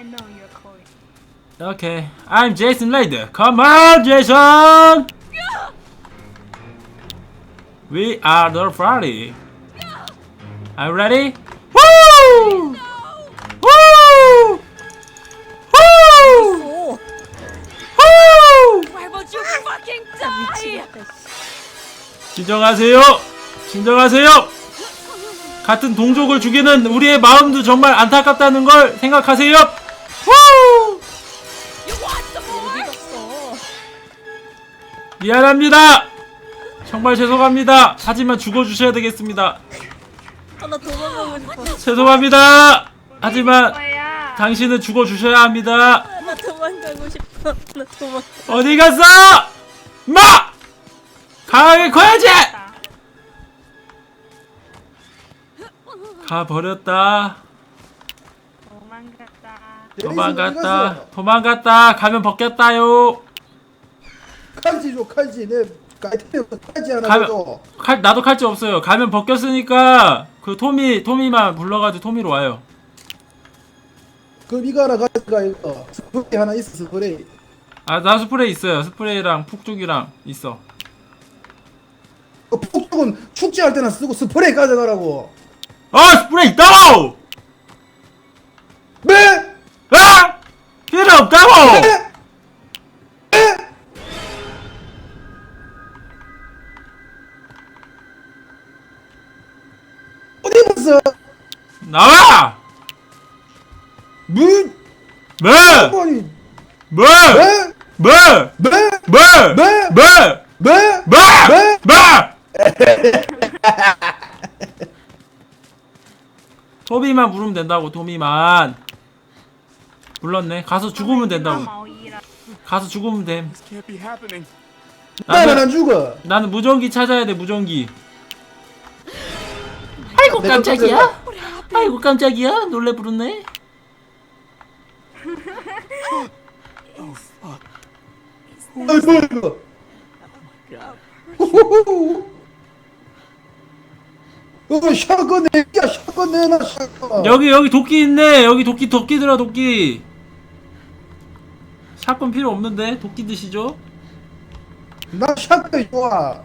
I know you're Korean. Okay, I'm Jason Lader. Come on, Jason! We are the party. Are you ready? Woo! Woo! Woo! 오. Woo! Why won't you fucking die? 진정하세요. 진정하세요. 같은 동족을 죽이는 우리의 마음도 정말 안타깝다는 걸 생각하세요. 미안합니다. 정말 죄송합니다. 하지만 죽어주셔야 되겠습니다. 아, 나 도망가고 싶어. 죄송합니다. 하지만 뭐야? 당신은 죽어주셔야 합니다. 아, 나 도망가고 싶어. 나 도망. 어디 갔어? 마! 강하게 커야지! 가 버렸다. 도망갔다. 도망갔다. 도망갔다. 가면 벗겼다요. 칼지 줘 칼지 내 가이드에 칼지 하나 가면- 줘 칼 나도 칼집 없어요. 가면 벗겼으니까 그 토미 토미만 불러가지고 토미로 와요. 그럼 이거 하나 가져가 이거 스프레이 하나 있어 스프레이 아 나 스프레이 있어요. 스프레이랑 푹죽이랑 있어. 그 폭죽은 축제할 때나 쓰고 스프레이 가져가라고 아 스프레이 있다고! 네? 아! 필요 없다고! 네? 나와! 무! 뭐! 아니 뭐! 뭐! 뭐! 뭐! 뭐! 뭐! 뭐! 뭐! 토비만 부르면 된다고 토비만 불렀네 가서 죽으면 된다고 가서 죽으면 됨 네, 나는 안 죽어 나는 무전기 찾아야 돼 무전기 아이고 깜짝이야. 아이고 깜짝이야. 놀래 부르네 아이 뭐야 이거 호호호. 어 샷건 내야. 샷건 내놔 샷건 여기 여기 도끼 있네. 여기 도끼 도끼 들어 도끼. 샷건 필요 없는데 도끼 드시죠. 나 샷건 좋아.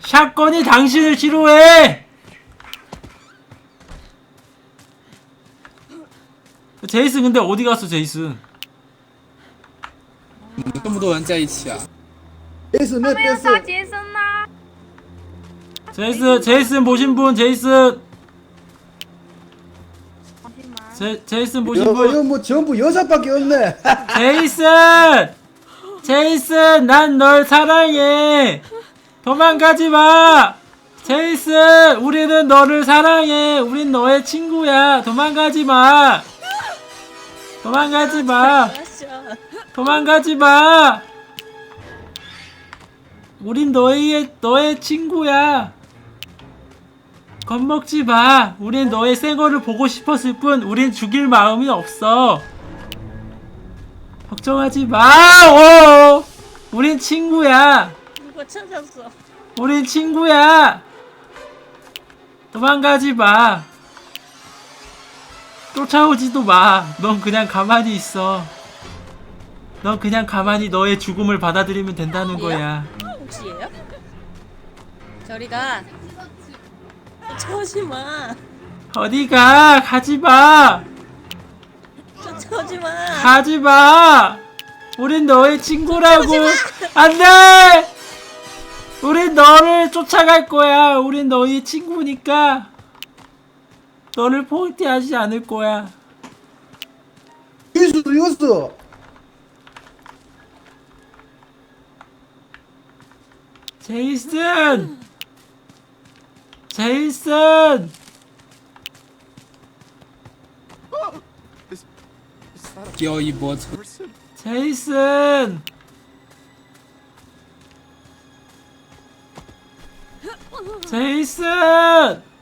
샷건이 당신을 치료해 제이슨 근데 어디 갔어 제이슨 这么多人在一起啊？ 에이스 他 내 们要 뺐어 杀杰森呐！ 제이슨 제이슨 보신 분 제이슨 王新满， 제, 제이슨 보신 이거, 이거 분 뭐 전부 여자밖에 없네 제이슨 제이슨 난 널 사랑해 도망가지 마 제이슨 우리는 너를 사랑해 우린 너의 친구야 도망가지 마 도망가지 마. 도망가지 마 우린 너의 너의 친구야 겁먹지 마 우린 너의 생얼을 보고 싶었을 뿐 우린 죽일 마음이 없어 걱정하지 마 오! 우린 친구야 누가 찾았어? 우린 친구야. 도망가지 마. 쫓아오지도 마. 넌 그냥 가만히 있어. 넌 그냥 가만히 너의 죽음을 받아들이면 된다는 거야. 혹시 얘요? 저리 가. 쫓아오지 마. 어디가? 가지 마. 쫓아오지 마. 가지 마. 우린 너의 친구라고. 안 돼. 우린 너를 쫓아갈 거야. 우린 너의 친구니까. 너를 포기하지 않을 거야. 유수 유수. 제이슨! 제이슨! 여, 이 뭐, 제이슨! 제이슨!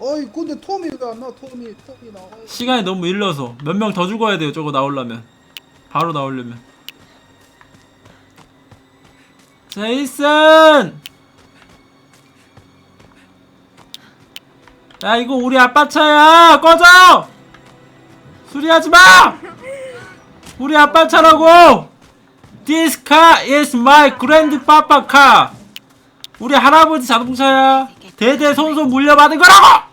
어이 근데 토미가 안 나와 토미 토미 나와 시간이 너무 일러서 몇 명 더 죽어야 돼요 저거 나오려면 바로 나오려면 제이슨! 야 이거 우리 아빠 차야 꺼져! 수리하지 마! 우리 아빠 차라고! This car is my grandpapa car. 우리 할아버지 자동차야. 대대손손 물려받은 거라고!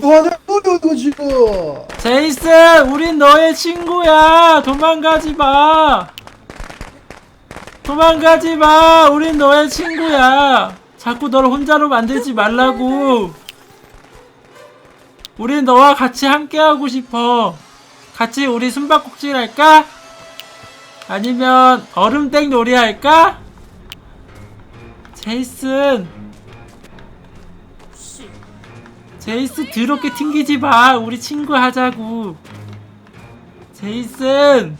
뭐하냐 이거 지금 제이슨, 우린 너의 친구야. 도망가지 마. 도망가지 마. 우린 너의 친구야. 자꾸 널 혼자로 만들지 말라고. 우린 너와 같이 함께하고 싶어. 같이 우리 숨바꼭질 할까? 아니면 얼음땡 놀이 할까? 제이슨, 제이슨 더럽게 튕기지 마. 우리 친구 하자고. 제이슨,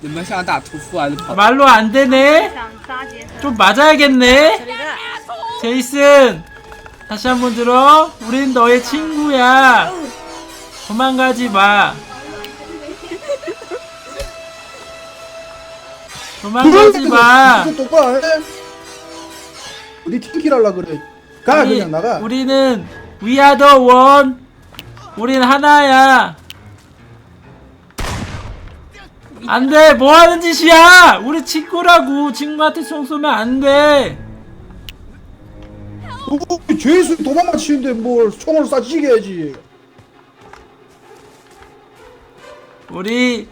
你们想打屠夫还是跑？ 말로 안 되네. 想扎杰森， 좀 맞아야겠네. 저리 가. 제이슨, 다시 한 번 들어. 우린 너의 친구야. 도망가지 마. 도망가지 마. 이거 똑바로 해 우리 팀킬 할라 그래 가 우리, 그냥 나가 우리는 We are the one. 우린 하나야. 안 돼. 뭐 하는 짓이야? 우리 친구라고. 친구한테 총 쏘면 안 돼. 어, 죄수 도망만 치는데 뭘 총으로 쏴지게 해야지 우리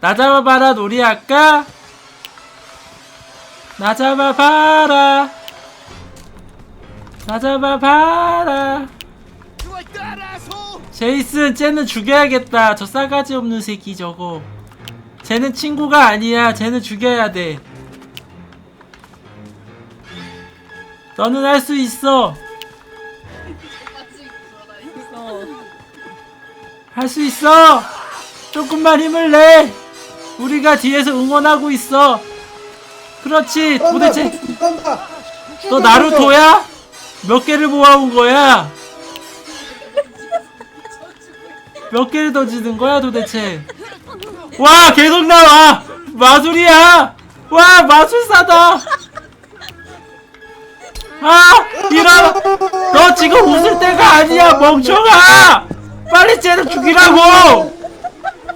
나 잡아봐라 놀이 할까? 나 잡아봐라. 나 잡아봐라. 제이슨, 쟤는 죽여야겠다. 저 싸가지 없는 새끼 저거. 쟤는 친구가 아니야. 쟤는 죽여야 돼. 너는 할 수 있어. 어. 할 수 있어. 조금만 힘을 내. 우리가 뒤에서 응원하고 있어. 그렇지. 도대체 너 나루토야? 몇 개를 모아온 거야? 몇 개를 던지는 거야 도대체? 와 계속 나와. 마술이야. 와 마술사다. 아 이런. 너 지금 웃을 때가 아니야. 멍청아. 빨리 쟤는 죽이라고.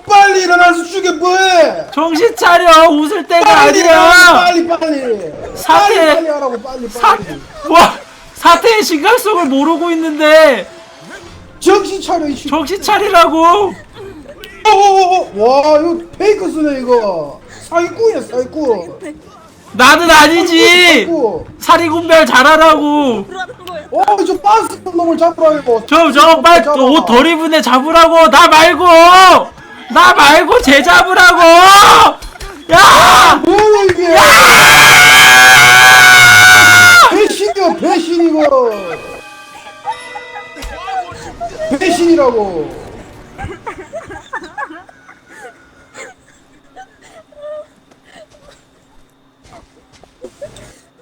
빨리 일어나서 죽여 뭐해? 정신 차려. 웃을 때가 빨리 일어나 아니야 빨리 빨리. 사태. 빨리 빨리 하라고 빨리 사, 빨리. 와 사태의 심각성을 모르고 있는데 정신 차려 이 씨 정신 차리라고! 어어어 와 이거 페이크 쓰네 이거. 사기꾼이야 사기꾼. 나는 아니지! 사기꾼. 사리군별 잘하라고? 어저 빤스 놈을 잡으라 이거 저 저거 빨리 옷덜 입은 애 잡으라고! 나 말고! 나 말고 쟤 잡으라고! 야! 뭐야 이게? 배신이야 배신 이거 배신이라고.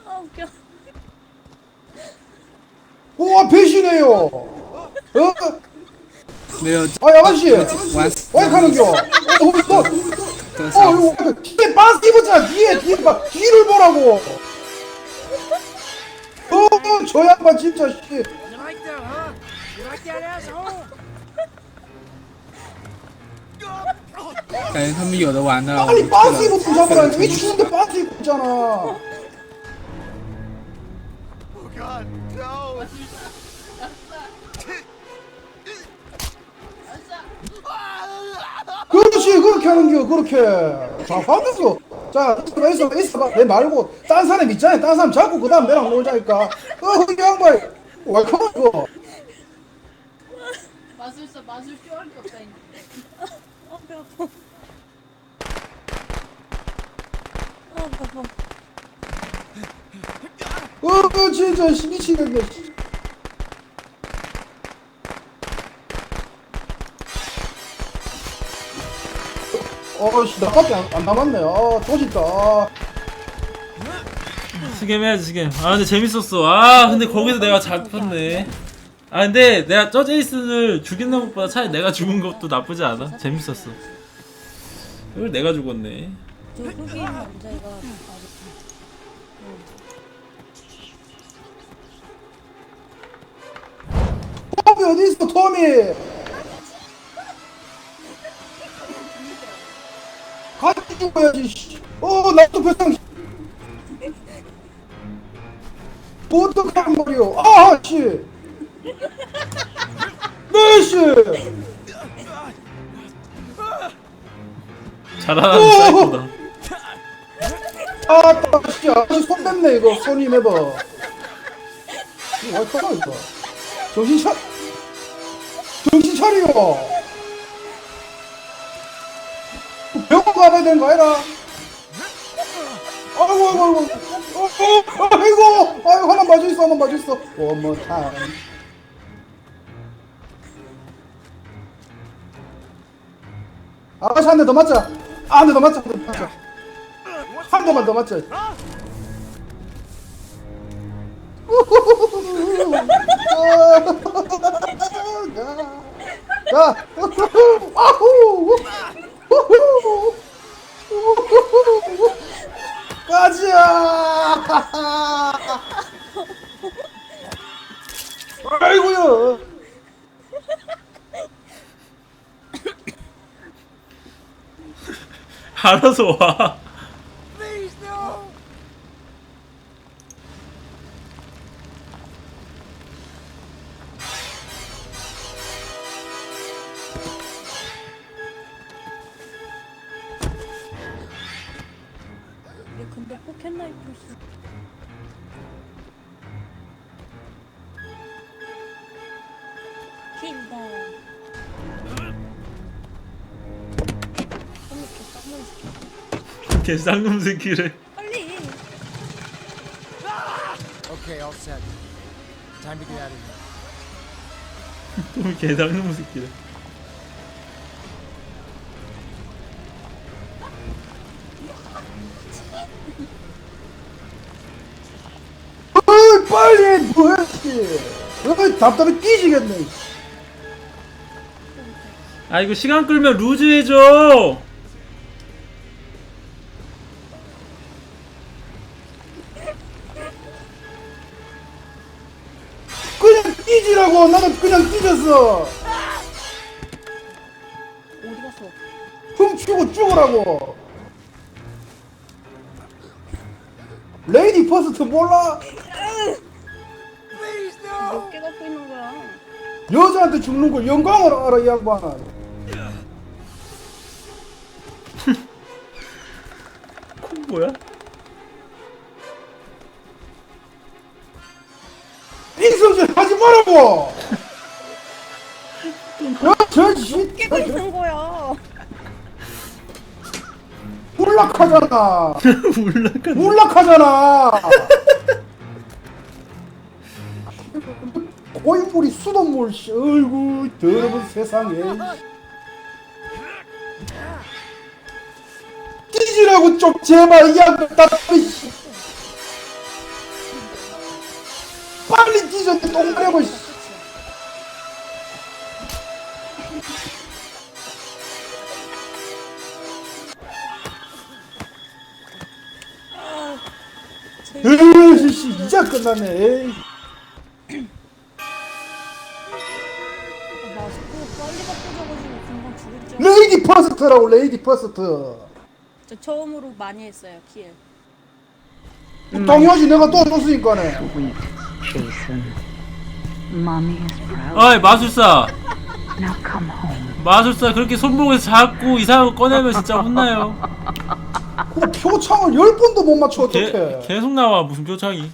아 웃겨. 와 배신해요. 어? 내가 아 아가씨. 어, 와이 가는겨. 어, 어, 어, 이거 뒤에 바스 입었잖아. 뒤에 뒤에 막 뒤를 보라고. 어, 저 양반 진짜 씨. 感觉他们有的玩的，我 빨리 们 빤스 去了 입고 잡으라 去 왜 了 추운데 빤스 입고 있잖아 Oh, God, no. 그렇지 그렇게 하는겨 그렇게 자 화면서 자 있어 있어 내 말고 딴 사람 있잖아 딴 사람 잡고 그 다음 내랑 놀자니까 어이 양반 왈커 이거 마술사 마술 쇼할 게 없다 이제. 아 배 아파. 어 진짜 씨, 미치겠네 씨. 어씨 나밖에 안, 안 남았네 아 조짓다 아. 스겜 해야지 스겜 아 근데 재밌었어 아 근데 거기서 내가 잡혔네 아 근데 내가 저 제이슨을 죽이는 것보다 차라리 내가 죽은 것도 나쁘지 않아 재밌었어 이걸 내가 죽었네 저 흑인 남자애가 아직. 토미 어디 있어 토미? 같이 죽어야지 씨. 어 나도 배상 어떡한 말이오? 아씨. 네씨. 잘하는 사이코다. 아따 씨 아니 손 뺐네 이거. 손이 매봐 이거 와이파가 이거? 정신 차 차리요 병원 가봐야 되는 거 아니라. 아이고 아이고 아이고. 어, 어, 아이고. 아이고 하나 맞아 있어 하나 맞아 있어. One 아가씨 한대 더 맞자. 아, 한 대 더 맞자 한 대 더 맞자. 한 대만 더 맞자. 가! 아 후! 가자! 아이고야! 알아서 와 근데 포켓 나이프 쓰. 킨다. 어머, 개 쌍놈 새끼. 걔 쌍놈 새끼를 빨리. Okay, all set. Time to get out of here. 또걔 쌍놈 새끼를 어이 빨리 뭐야 씨 어이 답답해 뛰지겠네. 아 이거 시간 끌면 루즈 해줘. 그냥 뛰지라고. 나는 그냥 뛰졌어. 어디 갔어? 훔치고 죽으라고 레이디 퍼스트 몰라? 몇 개 갖고 있는 거야? 여자한테 죽는 걸 영광을 알아 이 양반 콤보야? 인성질 하지 말라고 저 씨, 깨고 있는 거야. 몰락하잖아. 몰락한 몰락하잖아. 고인물이 수돗물 씨 어이구 더러운 세상에. 뛰지라고 좀 제발 이 양반 빨리 뛰졌는데 똥내고 끝났네 에이. 아, 마스크 빨리 바꿔줘가지고 금방 죽을 줄. 레이디 퍼스트라고 레이디 퍼스트 저 처음으로 많이 했어요 킬. 당연하지 내가 또 줬으니까네 Sweet Jason. Mommy is proud. 어이 마술사 Now come home. 마술사 그렇게 손목에서 자꾸 이상한 거 꺼내면 진짜 혼나요 그 표창을 열 번도 못 맞춰 개, 어떡해 계속 나와 무슨 표창이